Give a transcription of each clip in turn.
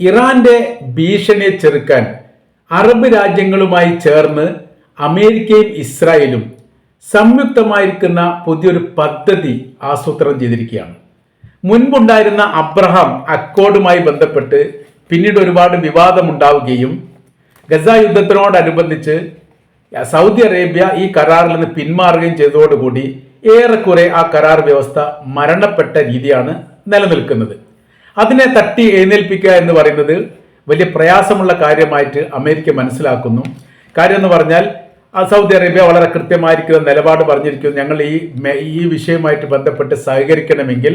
ഇറാന്റെ ഭീഷണിയെ ചെറുക്കാൻ അറബ് രാജ്യങ്ങളുമായി ചേർന്ന് അമേരിക്കയും ഇസ്രായേലും സംയുക്തമായിരിക്കുന്ന പുതിയൊരു പദ്ധതി ആസൂത്രണം ചെയ്തിരിക്കുകയാണ്. മുൻപുണ്ടായിരുന്ന അബ്രഹാം അക്കോർഡുമായി ബന്ധപ്പെട്ട് പിന്നീട് ഒരുപാട് വിവാദമുണ്ടാവുകയും ഗസ യുദ്ധത്തിനോടനുബന്ധിച്ച് സൗദി അറേബ്യ ഈ കരാറിൽ നിന്ന് പിന്മാറുകയും ചെയ്തതോടുകൂടി ഏറെക്കുറെ ആ കരാർ വ്യവസ്ഥ മരണപ്പെട്ട രീതിയാണ് നിലനിൽക്കുന്നത്. അതിനെ തട്ടി എഴുന്നേൽപ്പിക്കുക എന്ന് പറയുന്നത് വലിയ പ്രയാസമുള്ള കാര്യമായിട്ട് അമേരിക്ക മനസ്സിലാക്കുന്നു. കാര്യം എന്ന് പറഞ്ഞാൽ സൗദി അറേബ്യ വളരെ കൃത്യമായിരിക്കുന്ന നിലപാട് പറഞ്ഞിരിക്കുന്നു. ഞങ്ങൾ ഈ ഈ വിഷയവുമായിട്ട് ബന്ധപ്പെട്ട് സഹകരിക്കണമെങ്കിൽ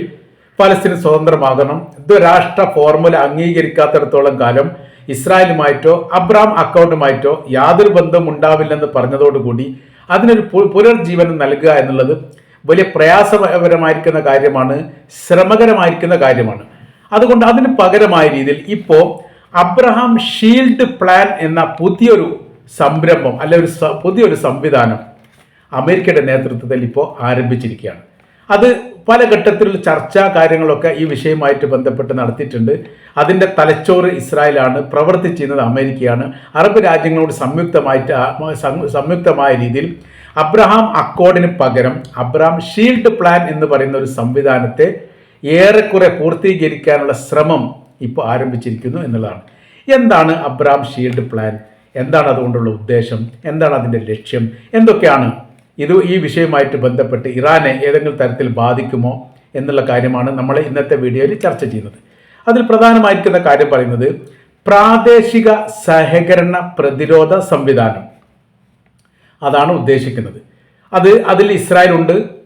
പലസ്തീൻ സ്വതന്ത്രമാകണം. ദ്വരാഷ്ട്ര ഫോർമുല അംഗീകരിക്കാത്തിടത്തോളം കാലം ഇസ്രായേലുമായിട്ടോ അബ്രാം അക്കൗണ്ടുമായിട്ടോ യാതൊരു ബന്ധവും ഉണ്ടാവില്ലെന്ന് പറഞ്ഞതോടുകൂടി അതിനൊരു പുനർജീവനം നൽകുക എന്നുള്ളത് വലിയ പ്രയാസപരമായിരിക്കുന്ന കാര്യമാണ് ശ്രമകരമായിരിക്കുന്ന കാര്യമാണ്. അതുകൊണ്ട് അതിന് പകരമായ രീതിയിൽ ഇപ്പോൾ അബ്രഹാം ഷീൽഡ് പ്ലാൻ എന്ന പുതിയൊരു സംരംഭം അല്ലെ ഒരു പുതിയൊരു സംവിധാനം അമേരിക്കയുടെ നേതൃത്വത്തിൽ ഇപ്പോൾ ആരംഭിച്ചിരിക്കുകയാണ്. അത് പല ഘട്ടത്തിലുള്ള ചർച്ചാ കാര്യങ്ങളൊക്കെ ഈ വിഷയമായിട്ട് ബന്ധപ്പെട്ട് നടത്തിയിട്ടുണ്ട്. അതിന്റെ തലച്ചോറ് ഇസ്രായേലാണ് പ്രവർത്തിച്ചിരുന്നത് അമേരിക്കയാണ്. അറബ് രാജ്യങ്ങളോട് സംയുക്തമായിട്ട് സംയുക്തമായ രീതിയിൽ അബ്രഹാം അക്കോർഡിന് പകരം അബ്രഹാം ഷീൽഡ് പ്ലാൻ എന്ന് പറയുന്ന ഒരു സംവിധാനത്തെ ഏറെക്കുറെ പൂർത്തീകരിക്കാനുള്ള ശ്രമം ഇപ്പോൾ ആരംഭിച്ചിരിക്കുന്നു എന്നുള്ളതാണ്. എന്താണ് അബ്രാം ഷീൽഡ് പ്ലാൻ? എന്താണ് അതുകൊണ്ടുള്ള ഉദ്ദേശം? എന്താണ് അതിന്റെ ലക്ഷ്യം? എന്തൊക്കെയാണ് ഇത് ഈ വിഷയവുമായിട്ട് ബന്ധപ്പെട്ട് ഇറാനെ ഏതെങ്കിലും തരത്തിൽ ബാധിക്കുമോ എന്നുള്ള കാര്യമാണ് നമ്മൾ ഇന്നത്തെ വീഡിയോയിൽ ചർച്ച ചെയ്യുന്നത്. അതിൽ പ്രധാനമായിരിക്കുന്ന കാര്യം പറയുന്നത് പ്രാദേശിക സഹകരണ പ്രതിരോധ സംവിധാനം. അതാണ് ഉദ്ദേശിക്കുന്നത്. അത് അതിൽ ഇസ്രായേൽ ഉണ്ട്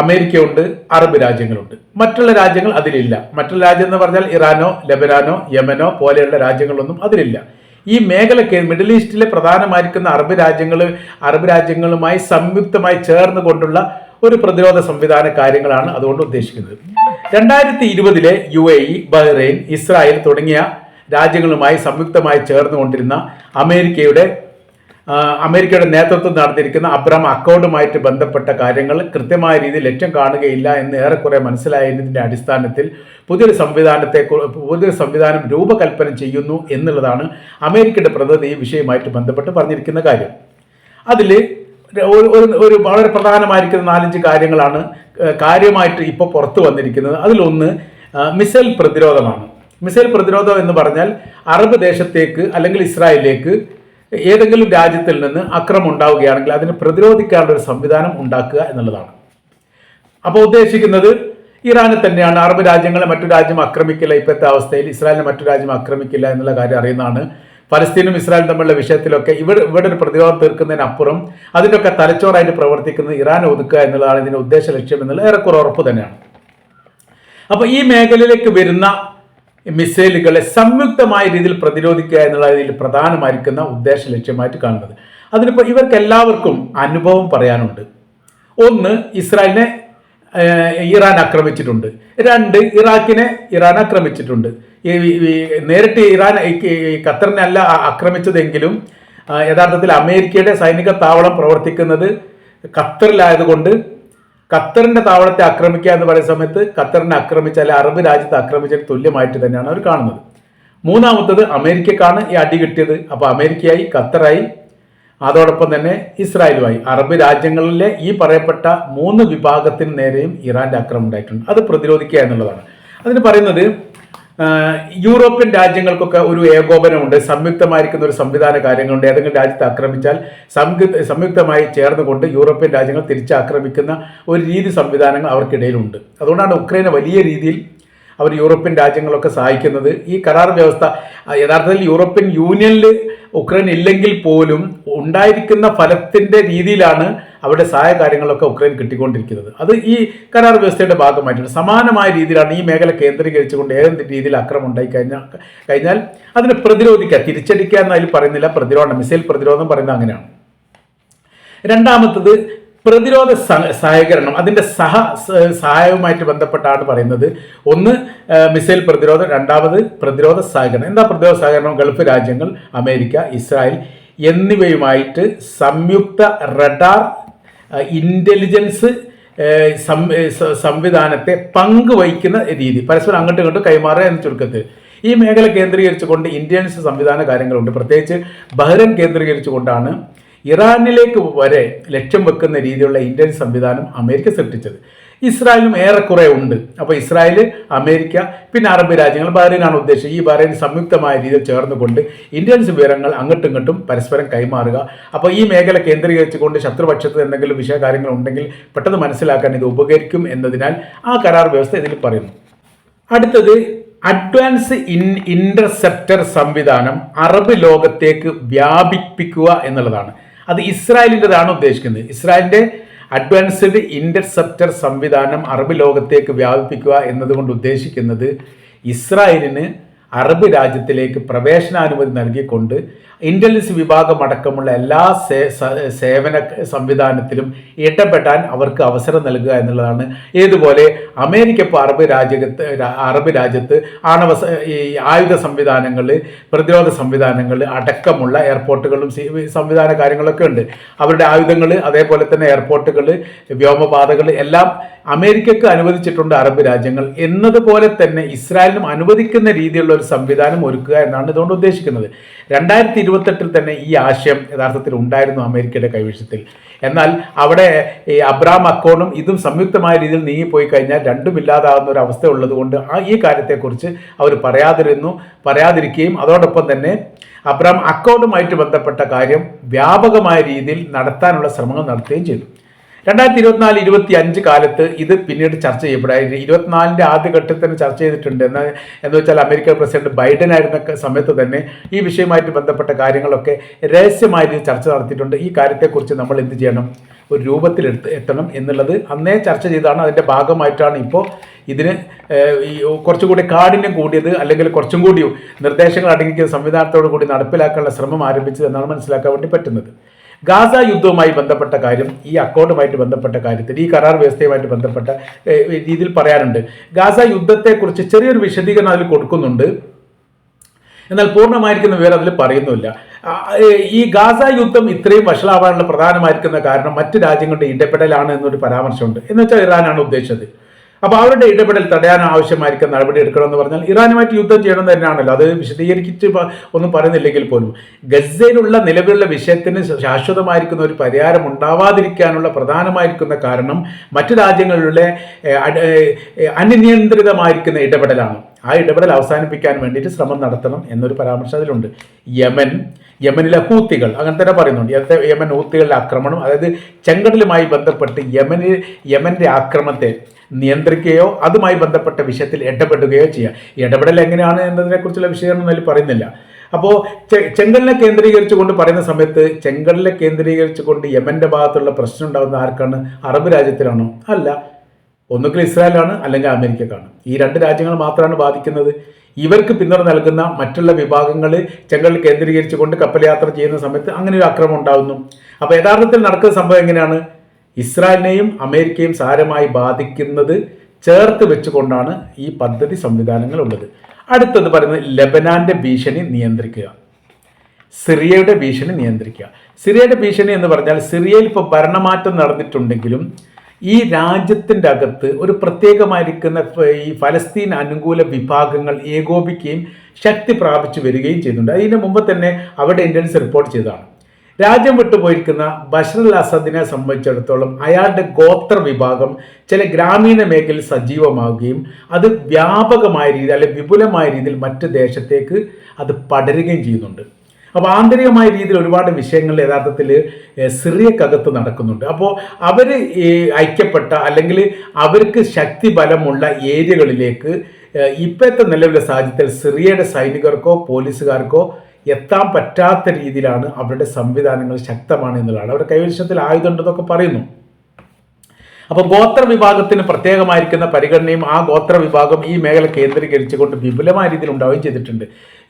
അമേരിക്ക ഉണ്ട് അറബ് രാജ്യങ്ങളുണ്ട്. മറ്റുള്ള രാജ്യങ്ങൾ അതിലില്ല. മറ്റുള്ള രാജ്യം എന്ന് പറഞ്ഞാൽ ഇറാനോ ലെബനാനോ യമനോ പോലെയുള്ള രാജ്യങ്ങളൊന്നും അതിലില്ല. ഈ മേഖലയ്ക്ക് മിഡിൽ ഈസ്റ്റിലെ പ്രധാനമായിരിക്കുന്ന അറബ് രാജ്യങ്ങൾ അറബ് രാജ്യങ്ങളുമായി സംയുക്തമായി ചേർന്ന് കൊണ്ടുള്ള ഒരു പ്രതിരോധ സംവിധാന കാര്യങ്ങളാണ് അതുകൊണ്ട് ഉദ്ദേശിക്കുന്നത്. രണ്ടായിരത്തി ഇരുപതിലെ U A E Bahrain Israel തുടങ്ങിയ രാജ്യങ്ങളുമായി സംയുക്തമായി ചേർന്നുകൊണ്ടിരുന്ന അമേരിക്കയുടെ അമേരിക്കയുടെ നേതൃത്വം നടത്തിയിരിക്കുന്ന അബ്രാം അക്കൗണ്ടുമായിട്ട് ബന്ധപ്പെട്ട കാര്യങ്ങൾ കൃത്യമായ രീതിയിൽ ലക്ഷ്യം കാണുകയില്ല എന്ന് ഏറെക്കുറെ മനസ്സിലായതിന്റെ അടിസ്ഥാനത്തിൽ പുതിയൊരു സംവിധാനത്തെ പുതിയൊരു സംവിധാനം രൂപകൽപ്പന ചെയ്യുന്നു എന്നുള്ളതാണ് അമേരിക്കയുടെ പ്രതിനിധി ഈ വിഷയവുമായിട്ട് ബന്ധപ്പെട്ട് പറഞ്ഞിരിക്കുന്ന കാര്യം. അതിൽ ഒരു ഒരു- വളരെ പ്രധാനമായിരിക്കുന്ന നാലഞ്ച് കാര്യങ്ങളാണ് കാര്യമായിട്ട് ഇപ്പോൾ പുറത്തു വന്നിരിക്കുന്നത്. അതിലൊന്ന് മിസൈൽ പ്രതിരോധമാണ്. മിസൈൽ പ്രതിരോധം എന്ന് പറഞ്ഞാൽ അറബ് ദേശത്തേക്ക് അല്ലെങ്കിൽ ഇസ്രായേലിലേക്ക് ഏതെങ്കിലും രാജ്യത്തിൽ നിന്ന് അക്രമം ഉണ്ടാവുകയാണെങ്കിൽ അതിനെ പ്രതിരോധിക്കാനുള്ള ഒരു സംവിധാനം ഉണ്ടാക്കുക എന്നുള്ളതാണ്. അപ്പോൾ ഉദ്ദേശിക്കുന്നത് ഇറാനെ തന്നെയാണ്. അറബ് രാജ്യങ്ങളെ മറ്റു രാജ്യം ആക്രമിക്കില്ല. ഇപ്പോഴത്തെ അവസ്ഥയിൽ ഇസ്രായേലിനെ മറ്റു രാജ്യം ആക്രമിക്കില്ല എന്നുള്ള കാര്യം അറിയുന്നതാണ്. പലസ്തീനും ഇസ്രായേലും തമ്മിലുള്ള വിഷയത്തിലൊക്കെ ഇവിടെ ഇവിടെ ഒരു പ്രതിരോധം തീർക്കുന്നതിനപ്പുറം അതിന്റെയൊക്കെ തലച്ചോറായിട്ട് പ്രവർത്തിക്കുന്നത് ഇറാൻ ഒതുക്കുക എന്നുള്ളതാണ് ഇതിന്റെ ഉദ്ദേശ ലക്ഷ്യം എന്നുള്ള ഏറെക്കുറെ ഉറപ്പ് തന്നെയാണ്. അപ്പോൾ ഈ മേഖലയിലേക്ക് വരുന്ന മിസൈലുകളെ സംയുക്തമായ രീതിയിൽ പ്രതിരോധിക്കുക എന്നുള്ള രീതിയിൽ പ്രധാനമായിരിക്കുന്ന ഉദ്ദേശ ലക്ഷ്യമായിട്ട് കാണുന്നത്. അതിനിപ്പോൾ ഇവർക്ക് എല്ലാവർക്കും അനുഭവം പറയാനുണ്ട്. ഒന്ന് ഇസ്രായേലിനെ ഇറാൻ ആക്രമിച്ചിട്ടുണ്ട്. രണ്ട് ഇറാഖിനെ ഇറാൻ ആക്രമിച്ചിട്ടുണ്ട്. നേരിട്ട് ഇറാൻ ഖത്തറിനെ അല്ല ആക്രമിച്ചതെങ്കിലും യഥാർത്ഥത്തിൽ അമേരിക്കയുടെ സൈനിക താവളം പ്രവർത്തിക്കുന്നത് ഖത്തറിലായതുകൊണ്ട് ഖത്തറിന്റെ താവളത്തെ ആക്രമിക്കുക എന്ന് പറയുന്ന സമയത്ത് ഖത്തറിനെ ആക്രമിച്ച അല്ലെ അറബ് രാജ്യത്തെ ആക്രമിച്ചതിന് തുല്യമായിട്ട് തന്നെയാണ് അവർ കാണുന്നത്. മൂന്നാമത്തത് അമേരിക്കക്കാണ് ഈ അടി കിട്ടിയത്. അപ്പോൾ അമേരിക്കയായി ഖത്തറായി. അതോടൊപ്പം തന്നെ ഇസ്രായേലുമായി. അറബ് രാജ്യങ്ങളിലെ ഈ പറയപ്പെട്ട മൂന്ന് വിഭാഗത്തിന് നേരെയും ഇറാന്റെ ആക്രമണം ഉണ്ടായിട്ടുണ്ട്. അത് പ്രതിരോധിക്കുക എന്നുള്ളതാണ്. അതിന് പറയുന്നത് യൂറോപ്യൻ രാജ്യങ്ങൾക്കൊക്കെ ഒരു ഏകോപനമുണ്ട്. സംയുക്തമായിരിക്കുന്ന ഒരു സംവിധാന കാര്യങ്ങളുണ്ട്. ഏതെങ്കിലും രാജ്യത്തെ ആക്രമിച്ചാൽ സംയുക്ത സംയുക്തമായി ചേർന്നുകൊണ്ട് യൂറോപ്യൻ രാജ്യങ്ങൾ തിരിച്ചാക്രമിക്കുന്ന ഒരു രീതി സംവിധാനങ്ങൾ അവർക്കിടയിലുണ്ട്. അതുകൊണ്ടാണ് ഉക്രൈനെ വലിയ രീതിയിൽ അവർ യൂറോപ്യൻ രാജ്യങ്ങളൊക്കെ സഹായിക്കുന്നത്. ഈ കരാർ വ്യവസ്ഥ യഥാർത്ഥത്തിൽ യൂറോപ്യൻ യൂണിയനിൽ ഉക്രൈൻ ഇല്ലെങ്കിൽ പോലും ഉണ്ടായിരിക്കുന്ന ഫലത്തിന്റെ രീതിയിലാണ് അവരുടെ സഹായ കാര്യങ്ങളൊക്കെ ഉക്രൈൻ കിട്ടിക്കൊണ്ടിരിക്കുന്നത്. അത് ഈ കരാർ വ്യവസ്ഥയുടെ ഭാഗമായിട്ടുണ്ട്. സമാനമായ രീതിയിലാണ് ഈ മേഖല കേന്ദ്രീകരിച്ചുകൊണ്ട് ഏത് രീതിയിൽ അക്രമം ഉണ്ടായി കഴിഞ്ഞാൽ കഴിഞ്ഞാൽ അതിനെ പ്രതിരോധിക്കുക തിരിച്ചടിക്കുക എന്ന് അതിൽ പറയുന്നില്ല. പ്രതിരോധം മിസൈൽ പ്രതിരോധം പറയുന്നത് അങ്ങനെയാണ്. രണ്ടാമത്തത് പ്രതിരോധ സഹ- സഹകരണം അതിന്റെ സഹ സഹായവുമായിട്ട് ബന്ധപ്പെട്ടാണ് പറയുന്നത്. ഒന്ന് മിസൈൽ പ്രതിരോധം. രണ്ടാമത് പ്രതിരോധ സഹകരണം. എന്താ പ്രതിരോധ സഹകരണം? ഗൾഫ് രാജ്യങ്ങൾ അമേരിക്ക ഇസ്രായേൽ എന്നിവയുമായിട്ട് സംയുക്ത റഡാർ ഇന്റലിജൻസ് സംവിധാനത്തെ പങ്കുവഹിക്കുന്ന രീതി. പരസ്പരം അങ്ങോട്ടും ഇങ്ങോട്ടും കൈമാറുക എന്ന ചുരുക്കത്തിൽ. ഈ മേഖല കേന്ദ്രീകരിച്ചുകൊണ്ട് ഇന്ത്യൻസ് സംവിധാന കാര്യങ്ങളുണ്ട്. പ്രത്യേകിച്ച് ബഹ്റൻ കേന്ദ്രീകരിച്ചുകൊണ്ടാണ് ഇറാനിലേക്ക് വരെ ലക്ഷ്യം വെക്കുന്ന രീതിയിലുള്ള ഇന്ത്യൻ സംവിധാനം അമേരിക്ക സൃഷ്ടിച്ചത്. ഇസ്രായേലും ഏറെക്കുറെ ഉണ്ട്. അപ്പോൾ ഇസ്രായേൽ അമേരിക്ക പിന്നെ അറബ് രാജ്യങ്ങൾ ബഹ്റൈനാണ് ഉദ്ദേശിച്ചത്. ഈ ബഹ്റൈൻ സംയുക്തമായ രീതിയിൽ ചേർന്നുകൊണ്ട് ഇന്ത്യൻ വിവരങ്ങൾ അങ്ങോട്ടും ഇങ്ങോട്ടും പരസ്പരം കൈമാറുക. അപ്പോൾ ഈ മേഖല കേന്ദ്രീകരിച്ചുകൊണ്ട് ശത്രുപക്ഷത്ത് എന്തെങ്കിലും വിഷയകാര്യങ്ങൾ ഉണ്ടെങ്കിൽ പെട്ടെന്ന് മനസ്സിലാക്കാൻ ഇത് ഉപകരിക്കും എന്നതിനാൽ ആ കരാർ വ്യവസ്ഥ ഇതിൽ പറയുന്നു. അടുത്തത് അഡ്വാൻസ് ഇൻ ഇന്റർസെപ്റ്റർ സംവിധാനം അറബ് ലോകത്തേക്ക് വ്യാപിപ്പിക്കുക എന്നുള്ളതാണ്. അത് ഇസ്രായേലിന്റെതാണ് ഉദ്ദേശിക്കുന്നത്. ഇസ്രായേലിന്റെ അഡ്വാൻസ്ഡ് ഇന്റർസെപ്റ്റർ സംവിധാനം അറബ് ലോകത്തേക്ക് വ്യാപിപ്പിക്കുക എന്നതുകൊണ്ട് ഉദ്ദേശിക്കുന്നത് ഇസ്രായേലിന് അറബ് രാജ്യത്തിലേക്ക് പ്രവേശനാനുമതി നൽകിക്കൊണ്ട് ഇന്റലിജൻസ് വിഭാഗം അടക്കമുള്ള എല്ലാ സേവന സംവിധാനത്തിലും ഇടപെടാൻ അവർക്ക് അവസരം നൽകുക എന്നുള്ളതാണ്. ഏതുപോലെ അമേരിക്ക ഇപ്പോൾ അറബ് രാജ്യത്ത് അറബ് രാജ്യത്ത് ആണവ ഈ ആയുധ സംവിധാനങ്ങൾ പ്രതിരോധ സംവിധാനങ്ങൾ അടക്കമുള്ള എയർപോർട്ടുകളും സംവിധാന കാര്യങ്ങളൊക്കെ ഉണ്ട്. അവരുടെ ആയുധങ്ങൾ അതേപോലെ തന്നെ എയർപോർട്ടുകൾ വ്യോമപാതകൾ എല്ലാം അമേരിക്കക്ക് അനുവദിച്ചിട്ടുണ്ട് അറബ് രാജ്യങ്ങൾ. എന്നതുപോലെ തന്നെ ഇസ്രായേലിനും അനുവദിക്കുന്ന രീതിയിലുള്ള ഒരു സംവിധാനം ഒരുക്കുക എന്നാണ് ഇതുകൊണ്ട് ഉദ്ദേശിക്കുന്നത്. രണ്ടായിരത്തി ഇരുപത്തെട്ടിൽ തന്നെ ഈ ആശയം യഥാർത്ഥത്തിൽ ഉണ്ടായിരുന്നു അമേരിക്കയുടെ കൈവശത്തിൽ. എന്നാൽ അവിടെ ഈ അബ്രാം അക്കോണും ഇതും സംയുക്തമായ രീതിയിൽ നീങ്ങിപ്പോയി കഴിഞ്ഞാൽ രണ്ടും ഇല്ലാതാകുന്ന ഒരു അവസ്ഥ ഉള്ളതുകൊണ്ട് ആ ഈ കാര്യത്തെക്കുറിച്ച് അവർ പറയാതിരുന്നു പറയാതിരിക്കുകയും അതോടൊപ്പം തന്നെ അബ്രാം അക്കൗണ്ടുമായിട്ട് ബന്ധപ്പെട്ട കാര്യം വ്യാപകമായ രീതിയിൽ നടത്താനുള്ള ശ്രമങ്ങൾ നടത്തുകയും ചെയ്തു. രണ്ടായിരത്തി ഇരുപത്തിനാല് ഇരുപത്തി അഞ്ച് കാലത്ത് ഇത് പിന്നീട് ചർച്ച ചെയ്യപ്പെടായിരുന്നു. ഇരുപത്തിനാലിന്റെ ആദ്യഘട്ടത്തിൽ തന്നെ ചർച്ച ചെയ്തിട്ടുണ്ട്. എന്ന് എന്ന് വെച്ചാൽ അമേരിക്കൻ പ്രസിഡന്റ് ബൈഡൻ ആയിരുന്ന സമയത്ത് തന്നെ ഈ വിഷയമായിട്ട് ബന്ധപ്പെട്ട കാര്യങ്ങളൊക്കെ രഹസ്യമായിട്ട് ചർച്ച നടത്തിയിട്ടുണ്ട്. ഈ കാര്യത്തെക്കുറിച്ച് നമ്മൾ എന്ത് ചെയ്യണം? ഒരു രൂപത്തിലെടുത്ത് എത്തണം എന്നുള്ളത് അന്നേ ചർച്ച ചെയ്താണ് അതിന്റെ ഭാഗമായിട്ടാണ് ഇപ്പോൾ ഇതിന് കുറച്ചുകൂടി കാഠിന്യം കൂടിയത് അല്ലെങ്കിൽ കുറച്ചും കൂടി നിർദ്ദേശങ്ങൾ അടങ്ങിക്കുന്ന സംവിധാനത്തോടു കൂടി നടപ്പിലാക്കാനുള്ള ശ്രമം ആരംഭിച്ചത് എന്നാണ് മനസ്സിലാക്കാൻ വേണ്ടി പറ്റുന്നത്. ഗാസ യുദ്ധവുമായി ബന്ധപ്പെട്ട കാര്യം ഈ അക്കൗണ്ടുമായിട്ട് ബന്ധപ്പെട്ട കാര്യത്തിൽ ഈ കരാർ വ്യവസ്ഥയുമായിട്ട് ബന്ധപ്പെട്ട രീതിയിൽ പറയാനുണ്ട്. ഗാസ യുദ്ധത്തെക്കുറിച്ച് ചെറിയൊരു വിശദീകരണം അതിൽ കൊടുക്കുന്നുണ്ട്. എന്നാൽ പൂർണമായിരിക്കുന്ന വിവരം അതിൽ പറയുന്നില്ല ഈ ഗാസ യുദ്ധം ഇത്രയും വഷളാവാനുള്ള പ്രധാനമായിരിക്കുന്ന കാരണം മറ്റ് രാജ്യങ്ങളുടെ ഇടപെടലാണ് എന്നൊരു പരാമർശമുണ്ട്. എന്നുവെച്ചാൽ ഇറാനാണ് ഉദ്ദേശിച്ചത്. അപ്പോൾ അവരുടെ ഇടപെടൽ തടയാൻ ആവശ്യമായിരിക്കും നടപടി എടുക്കണമെന്ന് പറഞ്ഞാൽ ഇറാനുമായിട്ട് യുദ്ധം ചെയ്യണം തന്നെയാണല്ലോ. അത് വിശദീകരിച്ച് ഒന്നും പറയുന്നില്ലെങ്കിൽ പോലും. ഗസയിലുള്ള നിലവിലുള്ള വിഷയത്തിന് ശാശ്വതമായിരിക്കുന്ന ഒരു പരിഹാരം ഉണ്ടാവാതിരിക്കാനുള്ള പ്രധാനമായിരിക്കുന്ന കാരണം മറ്റു രാജ്യങ്ങളിലെ അനിയന്ത്രിതമായിരിക്കുന്ന ഇടപെടലാണ്. ആ ഇടപെടൽ അവസാനിപ്പിക്കാൻ വേണ്ടിയിട്ട് ശ്രമം നടത്തണം എന്നൊരു പരാമർശം അതിലുണ്ട്. യമൻ യമനിലെ ഹൂത്തികൾ അങ്ങനെ തന്നെ പറയുന്നുണ്ട്. യമൻ ഹൂത്തികളുടെ ആക്രമണം അതായത് ചെങ്കടലുമായി ബന്ധപ്പെട്ട് യമനിൽ യമന്റെ ആക്രമണത്തെ നിയന്ത്രിക്കുകയോ അതുമായി ബന്ധപ്പെട്ട വിഷയത്തിൽ ഇടപെടുകയോ ചെയ്യുക. ഇടപെടൽ എങ്ങനെയാണ് എന്നതിനെക്കുറിച്ചുള്ള വിശദീകരണം അതിൽ പറയുന്നില്ല. അപ്പോൾ ചെങ്കലിനെ കേന്ദ്രീകരിച്ചുകൊണ്ട് പറയുന്ന സമയത്ത് ചെങ്കലിനെ കേന്ദ്രീകരിച്ചുകൊണ്ട് യമന്റെ ഭാഗത്തുള്ള പ്രശ്നം ഉണ്ടാകുന്ന ആർക്കാണ്? അറബ് രാജ്യത്തിലാണോ? അല്ല. ഒന്നുകിൽ ഇസ്രായേലാണ് അല്ലെങ്കിൽ അമേരിക്കക്കാണ്. ഈ രണ്ട് രാജ്യങ്ങൾ മാത്രമാണ് ബാധിക്കുന്നത്. ഇവർക്ക് പിന്തുണ നൽകുന്ന മറ്റുള്ള വിഭാഗങ്ങൾ ചെങ്കൽ കേന്ദ്രീകരിച്ചുകൊണ്ട് കപ്പൽ യാത്ര ചെയ്യുന്ന സമയത്ത് അങ്ങനെ ഒരു ആക്രമണം ഉണ്ടാകുന്നു അപ്പോൾ യഥാർത്ഥത്തിൽ നടക്കുന്ന സംഭവം എങ്ങനെയാണ്? ഇസ്രായേലിനെയും അമേരിക്കയും സാരമായി ബാധിക്കുന്നത് ചേർത്ത് വെച്ചുകൊണ്ടാണ് ഈ പദ്ധതി സംവിധാനങ്ങൾ ഉള്ളത് അടുത്തത് പറയുന്നത് ലബനാന്റെ ഭീഷണി നിയന്ത്രിക്കുക. സിറിയയുടെ ഭീഷണി നിയന്ത്രിക്കുക. സിറിയയുടെ ഭീഷണി എന്ന് പറഞ്ഞാൽ സിറിയയിൽ ഇപ്പോൾ ഭരണമാറ്റം നടന്നിട്ടുണ്ടെങ്കിലും ഈ രാജ്യത്തിന്റെ അകത്ത് ഒരു പ്രത്യേകമായിരിക്കുന്ന ഈ ഫലസ്തീൻ അനുകൂല വിഭാഗങ്ങൾ ഏകോപിക്കുകയും ശക്തി പ്രാപിച്ചു വരികയും ചെയ്യുന്നുണ്ട്. അതിന് മുമ്പ് തന്നെ അവിടെ ഇന്ത്യൻസ് റിപ്പോർട്ട് ചെയ്തതാണ്. രാജ്യം വിട്ടുപോയിരിക്കുന്ന ബഷർ അസദിനെ സംബന്ധിച്ചിടത്തോളം അയാളുടെ ഗോത്ര വിഭാഗം ചില ഗ്രാമീണ മേഖലയിൽ സജീവമാവുകയും അത് വ്യാപകമായ രീതിയിൽ അല്ലെങ്കിൽ വിപുലമായ രീതിയിൽ മറ്റ് ദേശത്തേക്ക് അത് പടരുകയും ചെയ്യുന്നുണ്ട്. അപ്പോൾ ആന്തരികമായ രീതിയിൽ ഒരുപാട് വിഷയങ്ങൾ യഥാർത്ഥത്തിൽ സിറിയക്കകത്ത് നടക്കുന്നുണ്ട്. അപ്പോൾ അവർ ഐക്യപ്പെട്ട അല്ലെങ്കിൽ അവർക്ക് ശക്തി ബലമുള്ള ഏരിയകളിലേക്ക് ഇപ്പോഴത്തെ നിലവിലെ സാഹചര്യത്തിൽ സിറിയയുടെ സൈനികർക്കോ പോലീസുകാർക്കോ എത്താൻ പറ്റാത്ത രീതിയിലാണ് അവരുടെ സംവിധാനങ്ങൾ ശക്തമാണ് എന്നുള്ളതാണ്. അവരുടെ കൈവശത്തിൽ ആയുധമുണ്ടെന്നൊക്കെ പറയുന്നു. അപ്പോൾ ഗോത്ര വിഭാഗത്തിന് പ്രത്യേകമായിരിക്കുന്ന പരിഗണനയും ആ ഗോത്ര വിഭാഗം ഈ മേഖല കേന്ദ്രീകരിച്ചുകൊണ്ട് വിപുലമായ രീതിയിൽ ഉണ്ടാവുകയും ചെയ്തിട്ടുണ്ട്.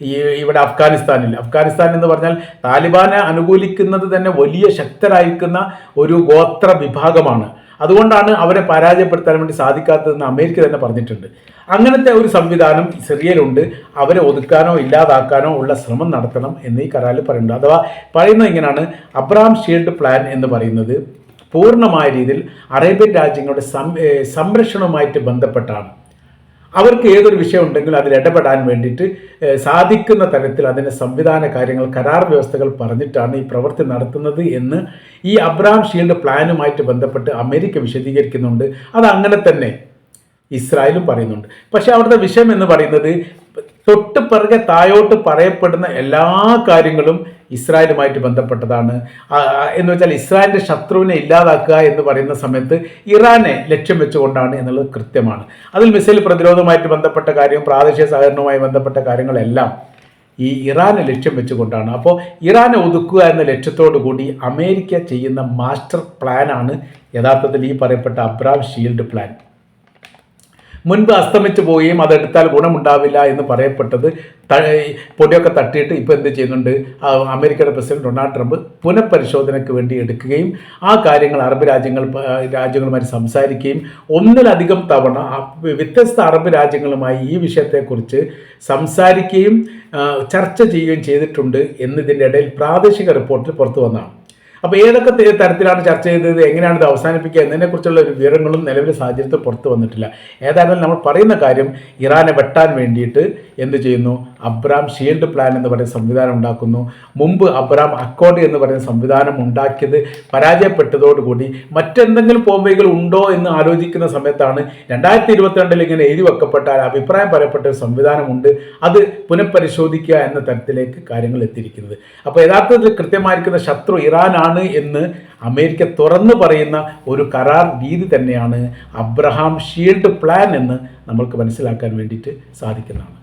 ഈ ഇവിടെ അഫ്ഗാനിസ്ഥാനിൽ. അഫ്ഗാനിസ്ഥാൻ എന്ന് പറഞ്ഞാൽ താലിബാനെ അനുകൂലിക്കുന്നത് തന്നെ വലിയ ശക്തരായിരിക്കുന്ന ഒരു ഗോത്ര വിഭാഗമാണ്. അതുകൊണ്ടാണ് അവരെ പരാജയപ്പെടുത്താൻ വേണ്ടി സാധിക്കാത്തതെന്ന് അമേരിക്ക തന്നെ പറഞ്ഞിട്ടുണ്ട്. അങ്ങനത്തെ ഒരു സംവിധാനം സിറിയയിലുണ്ട്. അവരെ ഒതുക്കാനോ ഇല്ലാതാക്കാനോ ഉള്ള ശ്രമം നടത്തണം എന്ന് ഈ കരാറിൽ പറയുന്നുണ്ട്. അഥവാ പറയുന്നത് ഇങ്ങനെയാണ്. അബ്രാം ഷീൽഡ് പ്ലാൻ എന്ന് പറയുന്നത് പൂർണമായ രീതിയിൽ അറേബ്യൻ രാജ്യങ്ങളുടെ സംരക്ഷണവുമായിട്ട് ബന്ധപ്പെട്ടാണ്. അവർക്ക് ഏതൊരു വിഷയം ഉണ്ടെങ്കിലും അതിൽ ഇടപെടാൻ വേണ്ടിയിട്ട് സാധിക്കുന്ന തരത്തിൽ അതിന്റെ സംവിധാന കാര്യങ്ങൾ കരാർ വ്യവസ്ഥകൾ പറഞ്ഞിട്ടാണ് ഈ പ്രവൃത്തി നടത്തുന്നത് എന്ന് ഈ അബ്രാം ഷീൽഡ് പ്ലാനുമായിട്ട് ബന്ധപ്പെട്ട് അമേരിക്ക വിശദീകരിക്കുന്നുണ്ട്. അത് അങ്ങനെ തന്നെ ഇസ്രായേലും പറയുന്നുണ്ട്. പക്ഷേ അവിടുത്തെ വിഷയം എന്ന് പറയുന്നത് തൊട്ട് പിറകെ തായോട്ട് പറയപ്പെടുന്ന എല്ലാ കാര്യങ്ങളും ഇസ്രായേലുമായിട്ട് ബന്ധപ്പെട്ടതാണ്. എന്ന് വെച്ചാൽ ഇസ്രായേലിന്റെ ശത്രുവിനെ ഇല്ലാതാക്കുക എന്ന് പറയുന്ന സമയത്ത് ഇറാനെ ലക്ഷ്യം വെച്ചുകൊണ്ടാണ് എന്നുള്ളത് കൃത്യമാണ്. അതിൽ മിസൈൽ പ്രതിരോധവുമായിട്ട് ബന്ധപ്പെട്ട കാര്യം പ്രാദേശിക സഹകരണവുമായി ബന്ധപ്പെട്ട കാര്യങ്ങളെല്ലാം ഈ ഇറാനെ ലക്ഷ്യം വെച്ചുകൊണ്ടാണ്. അപ്പോൾ ഇറാനെ ഒതുക്കുക എന്ന ലക്ഷ്യത്തോടു കൂടി അമേരിക്ക ചെയ്യുന്ന മാസ്റ്റർ പ്ലാനാണ് യഥാർത്ഥത്തിൽ ഈ പറയപ്പെട്ട അബ്രാം ഷീൽഡ് പ്ലാൻ. മുൻപ് അസ്തമിച്ചു പോവുകയും അതെടുത്താൽ ഗുണമുണ്ടാവില്ല എന്ന് പറയപ്പെട്ടത് പൊടിയൊക്കെ തട്ടിയിട്ട് ഇപ്പോൾ എന്ത് ചെയ്യുന്നുണ്ട്? അമേരിക്കയുടെ പ്രസിഡന്റ് ഡൊണാൾഡ് ട്രംപ് പുനഃപരിശോധനയ്ക്ക് വേണ്ടി എടുക്കുകയും ആ കാര്യങ്ങൾ അറബ് രാജ്യങ്ങൾ രാജ്യങ്ങളുമായി സംസാരിക്കുകയും ഒന്നിലധികം തവണ വ്യത്യസ്ത അറബ് രാജ്യങ്ങളുമായി ഈ വിഷയത്തെക്കുറിച്ച് സംസാരിക്കുകയും ചർച്ച ചെയ്യുകയും ചെയ്തിട്ടുണ്ട് എന്നതിന്റെ ഇടയിൽ പ്രാദേശിക റിപ്പോർട്ടിൽ പുറത്തു വന്നതാണ്. അപ്പോൾ ഏതൊക്കെ തരത്തിലാണ് ചർച്ച ചെയ്തത്? എങ്ങനെയാണ് ഇത് അവസാനിപ്പിക്കുക? എന്നതിനെക്കുറിച്ചുള്ള ഒരു വിവരങ്ങളും നിലവിലെ സാഹചര്യത്തിൽ പുറത്തു വന്നിട്ടില്ല. ഏതായാലും നമ്മൾ പറയുന്ന കാര്യം ഇറാനെ വെട്ടാൻ വേണ്ടിയിട്ട് എന്ത് ചെയ്യുന്നു? അബ്രാം ഷീൽഡ് പ്ലാൻ എന്ന് പറയുന്ന സംവിധാനം ഉണ്ടാക്കുന്നു. മുമ്പ് അബ്രാം അക്കോർഡ് എന്ന് പറയുന്ന സംവിധാനം ഉണ്ടാക്കിയത് പരാജയപ്പെട്ടതോടുകൂടി മറ്റെന്തെങ്കിലും പോംവൈകൾ ഉണ്ടോ എന്ന് ആലോചിക്കുന്ന സമയത്താണ് രണ്ടായിരത്തി ഇരുപത്തിരണ്ടിൽ ഇങ്ങനെ എഴുതി വെക്കപ്പെട്ട അഭിപ്രായം പറയപ്പെട്ട ഒരു സംവിധാനമുണ്ട് അത് പുനഃപരിശോധിക്കുക എന്ന തരത്തിലേക്ക് കാര്യങ്ങൾ എത്തിയിരിക്കുന്നത്. അപ്പോൾ യഥാർത്ഥത്തിൽ കൃത്യമായിരിക്കുന്ന ശത്രു ഇറാനാണ് എന്ന് അമേരിക്ക തുറന്നു പറയുന്ന ഒരു കരാർ രീതി തന്നെയാണ് അബ്രഹാം ഷീൽഡ് പ്ലാൻ എന്ന് നമ്മൾക്ക് മനസ്സിലാക്കാൻ വേണ്ടിയിട്ട് സാധിക്കുന്നതാണ്.